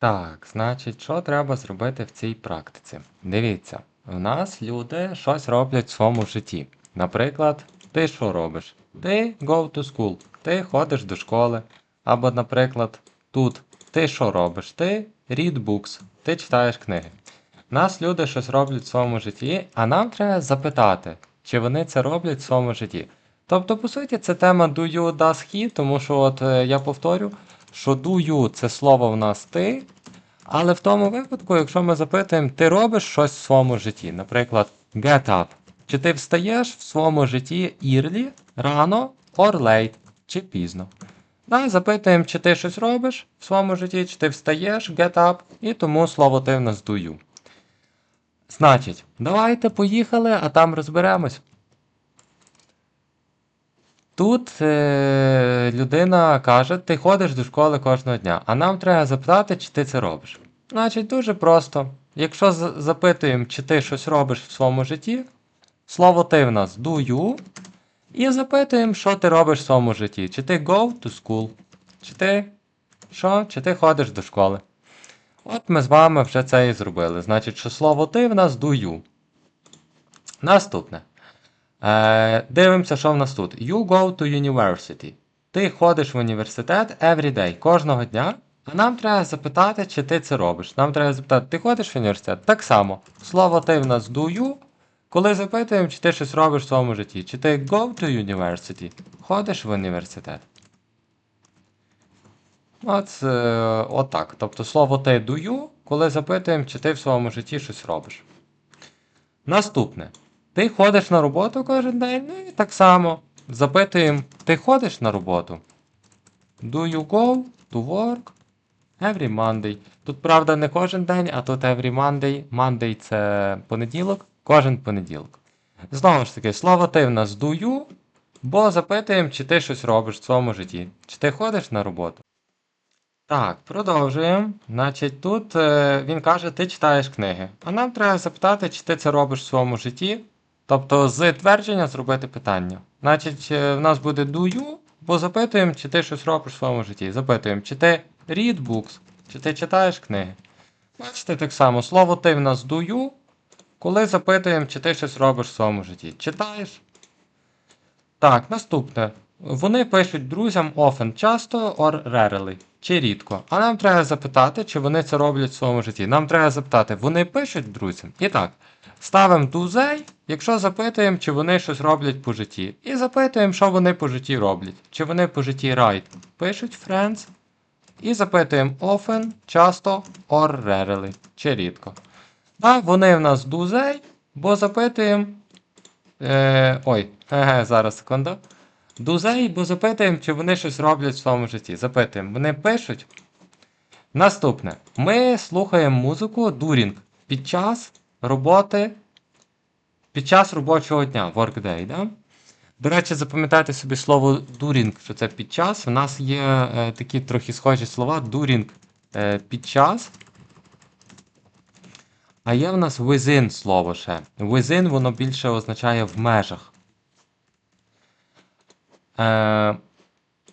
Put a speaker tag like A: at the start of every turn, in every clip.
A: Так, значить, що треба зробити в цій практиці? Дивіться, в нас люди щось роблять в своєму житті. Наприклад, ти що робиш? Ти go to school, ти ходиш до школи. Або, наприклад, тут ти що робиш? Ти read books, ти читаєш книги. У нас люди щось роблять в своєму житті, а нам треба запитати, чи вони це роблять в своєму житті. Тобто, по суті, це тема do you, does he, тому що от е, я повторю, що you це слово в нас ти, але в тому випадку, якщо ми запитуємо, ти робиш щось в своєму житті, наприклад, get up. Чи ти встаєш в своєму житті early, рано, or late, чи пізно. Да, запитуємо, чи ти щось робиш в своєму житті, чи ти встаєш, get up, і тому слово ти в нас you. Значить, давайте поїхали, а там розберемось. Тут е, людина каже, ти ходиш до школи кожного дня, а нам треба запитати, чи ти це робиш. Значить, дуже просто. Якщо запитуємо, чи ти щось робиш в своєму житті, слово ти в нас do you, і запитуємо, що ти робиш в своєму житті. Чи ти go to school, чи ти що? Чи ти ходиш до школи. От ми з вами вже це і зробили. Значить, що слово ти в нас do you. Наступне. Е, дивимося, що в нас тут. You go to university. Ти ходиш в університет every day, кожного дня. А нам треба запитати, чи ти це робиш. Нам треба запитати, ти ходиш в університет? Так само. Слово ти в нас do you. Коли запитуємо, чи ти щось робиш в своєму житті. Чи ти go to university? Ходиш в університет. От, е, от так. Тобто слово ти do you, коли запитуємо, чи ти в своєму житті щось робиш. Наступне. Ти ходиш на роботу кожен день, ну і так само. Запитуємо, ти ходиш на роботу? Do you go to work every Monday? Тут, правда, не кожен день, а тут every Monday. Monday це понеділок, кожен понеділок. Знову ж таки, слово ти в нас do you, бо запитуємо, чи ти щось робиш в своєму житті. Чи ти ходиш на роботу? Так, продовжуємо. Значить, тут е, він каже, ти читаєш книги. А нам треба запитати, чи ти це робиш в своєму житті. Тобто з твердження зробити питання. Значить, е, в нас буде do you, бо запитуємо, чи ти щось робиш в своєму житті. Запитуємо, чи ти read books, чи ти читаєш книги. Бачите, так само, слово ти в нас do you, коли запитуємо, чи ти щось робиш в своєму житті. Читаєш? Так, наступне. Вони пишуть друзям often, часто or rarely, чи рідко. А нам треба запитати, чи вони це роблять в своєму житті. Нам треба запитати, вони пишуть друзям? І так, ставимо do they, якщо запитуємо, чи вони щось роблять по житті. І запитуємо, що вони по житті роблять. Чи вони по житті write, пишуть friends. І запитуємо often, часто or rarely, чи рідко. А вони в нас they, бо запитуємо. Е, ой, ге, зараз секунду. Дузей, бо запитуємо, чи вони щось роблять в своєму житті. Запитуємо, вони пишуть. Наступне. Ми слухаємо музику during під час роботи, під час робочого дня, workday. Да? До речі, запам'ятайте собі слово during, що це під час. У нас є е, такі трохи схожі слова during е, під час. А є в нас within слово ще. Within воно більше означає в межах. Е,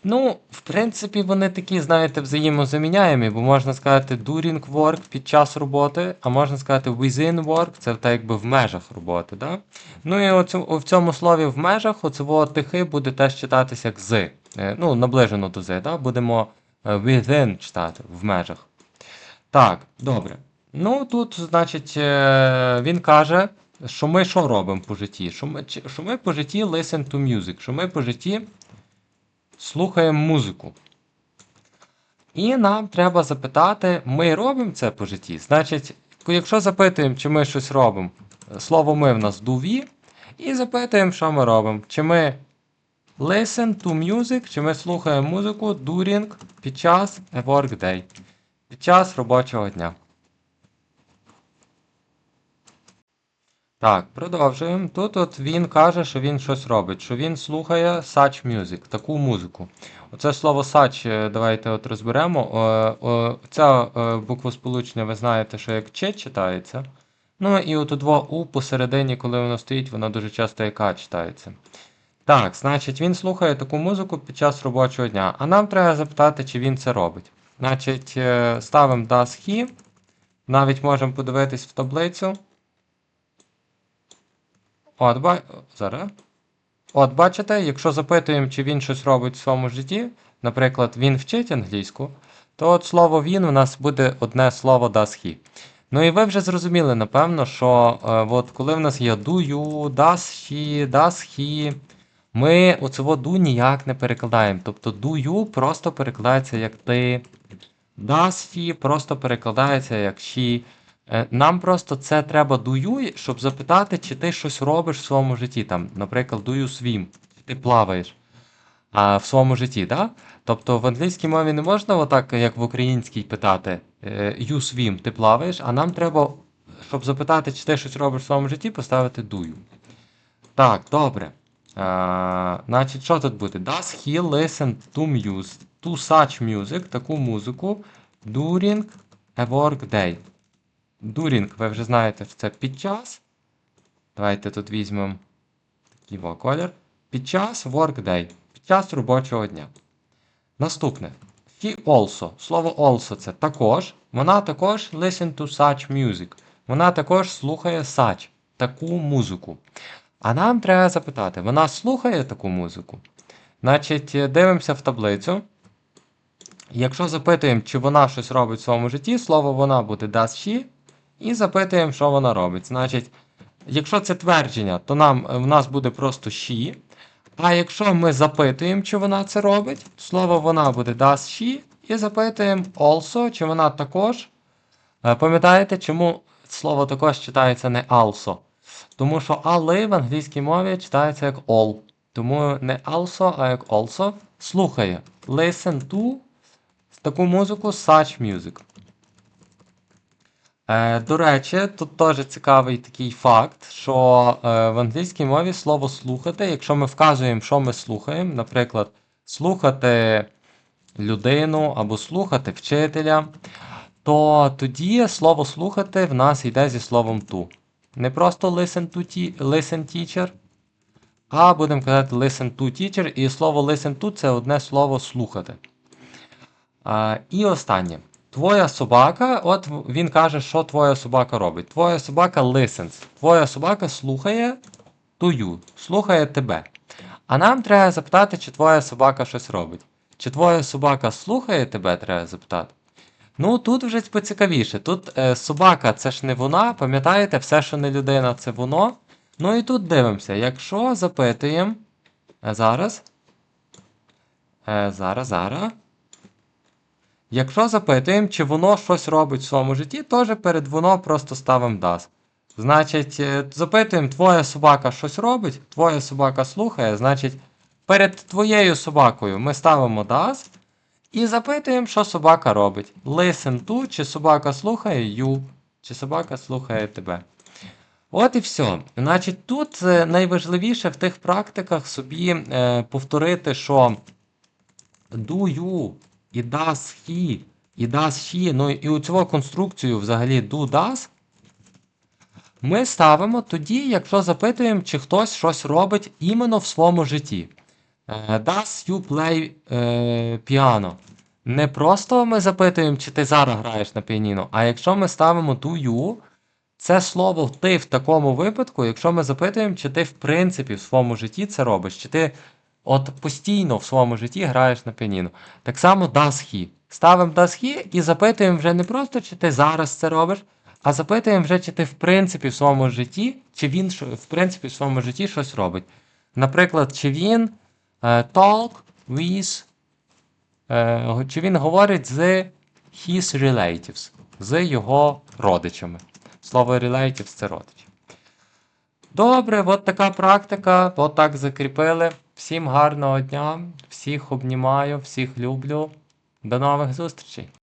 A: ну, в принципі, вони такі, знаєте, взаємозаміняємі, бо можна сказати during work під час роботи, а можна сказати within work, це так якби в межах роботи. Да? Ну і оцю, в цьому слові в межах оцього тихи буде теж читатися як з. Е, ну, наближено до з, да? будемо е, within читати в межах. Так, добре. Ну, тут, значить, е, він каже, що ми що робимо по житті? Що ми, що ми по житті listen to music, що ми по житті слухаємо музику. І нам треба запитати, ми робимо це по житті. Значить, якщо запитуємо, чи ми щось робимо, слово ми в нас do we, і запитуємо, що ми робимо. Чи ми listen to music, чи ми слухаємо музику during під час a work day, під час робочого дня. Так, продовжуємо. Тут от він каже, що він щось робить, що він слухає such music, таку музику. Оце слово such, е, давайте от розберемо. Е, Ця е, буквосполучення, ви знаєте, що як че читається. Ну і от у дво у посередині, коли воно стоїть, воно дуже часто яка читається. Так, значить, він слухає таку музику під час робочого дня, а нам треба запитати, чи він це робить. Значить, ставимо does he. Навіть можемо подивитись в таблицю. От, ба... зараз. От, бачите, якщо запитуємо, чи він щось робить в своєму житті, наприклад, він вчить англійську, то от слово він у нас буде одне слово does he. Ну і ви вже зрозуміли, напевно, що е, от коли в нас є do you, does she, does he, ми оцього do ніяк не перекладаємо. Тобто do you просто перекладається як ти, does he просто перекладається як she. Е, Нам просто це треба do щоб запитати, чи ти щось робиш в своєму житті. Там, наприклад, do you swim, чи ти плаваєш а, в своєму житті. Да? Тобто в англійській мові не можна отак, як в українській, питати е, you swim, ти плаваєш, а нам треба, щоб запитати, чи ти щось робиш в своєму житті, поставити you. Так, добре. А, значить, що тут буде? Does he listen to music, to such music, таку музику during a work day? During, ви вже знаєте, це під час. Давайте тут візьмемо такий колір. Під час work day. Під час робочого дня. Наступне. He also. Слово also це також. Вона також listen to such music. Вона також слухає such. Таку музику. А нам треба запитати, вона слухає таку музику? Значить, дивимося в таблицю. Якщо запитуємо, чи вона щось робить в своєму житті, слово вона буде does she, і запитуємо, що вона робить. Значить, якщо це твердження, то нам, е, в нас буде просто she. А якщо ми запитуємо, чи вона це робить, слово вона буде does she, і запитуємо also, чи вона також. Е, Пам'ятаєте, чому слово також читається не also? Тому що але в англійській мові читається як all. Тому не also, а як also. Слухає. Listen to таку музику such music. Е, до речі, тут теж цікавий такий факт, що е, в англійській мові слово слухати, якщо ми вказуємо, що ми слухаємо, наприклад, слухати людину або слухати вчителя, то тоді слово слухати в нас йде зі словом to. Не просто listen to tea- listen teacher, а будемо казати listen to teacher, і слово listen to це одне слово слухати. А, і останнє. Твоя собака, от він каже, що твоя собака робить. Твоя собака listens. Твоя собака слухає you, слухає тебе. А нам треба запитати, чи твоя собака щось робить. Чи твоя собака слухає тебе, треба запитати. Ну, тут вже поцікавіше. Тут е, собака це ж не вона, пам'ятаєте, все, що не людина, це воно. Ну і тут дивимося, якщо запитуємо. е, Зараз. Е, зараз, зараз. Якщо запитуємо, чи воно щось робить в своєму житті, теж перед воно просто ставимо does. Значить, е, запитуємо, твоя собака щось робить, твоя собака слухає, значить, перед твоєю собакою ми ставимо does і запитуємо, що собака робить. Listen to, чи собака слухає you, чи собака слухає тебе. От і все. Значить, тут е, найважливіше в тих практиках собі е, повторити, що do you і does he, і does she, ну і у цю конструкцію взагалі do does, ми ставимо тоді, якщо запитуємо, чи хтось щось робить іменно в своєму житті. Е, Does you play е, piano? Не просто ми запитуємо, чи ти зараз граєш на піаніно, а якщо ми ставимо do you, це слово ти в такому випадку, якщо ми запитуємо, чи ти в принципі в своєму житті це робиш, чи ти от постійно в своєму житті граєш на піаніно. Так само he. Ставимо he і запитуємо вже не просто, чи ти зараз це робиш, а запитуємо вже, чи ти в принципі в своєму житті, чи він в принципі в своєму житті щось робить. Наприклад, чи він е, talk with, е, чи він говорить з his relatives, з його родичами. Слово relatives це родичі. Добре, от така практика, от так закріпили. Всім гарного дня, всіх обнімаю, всіх люблю. До нових зустрічей!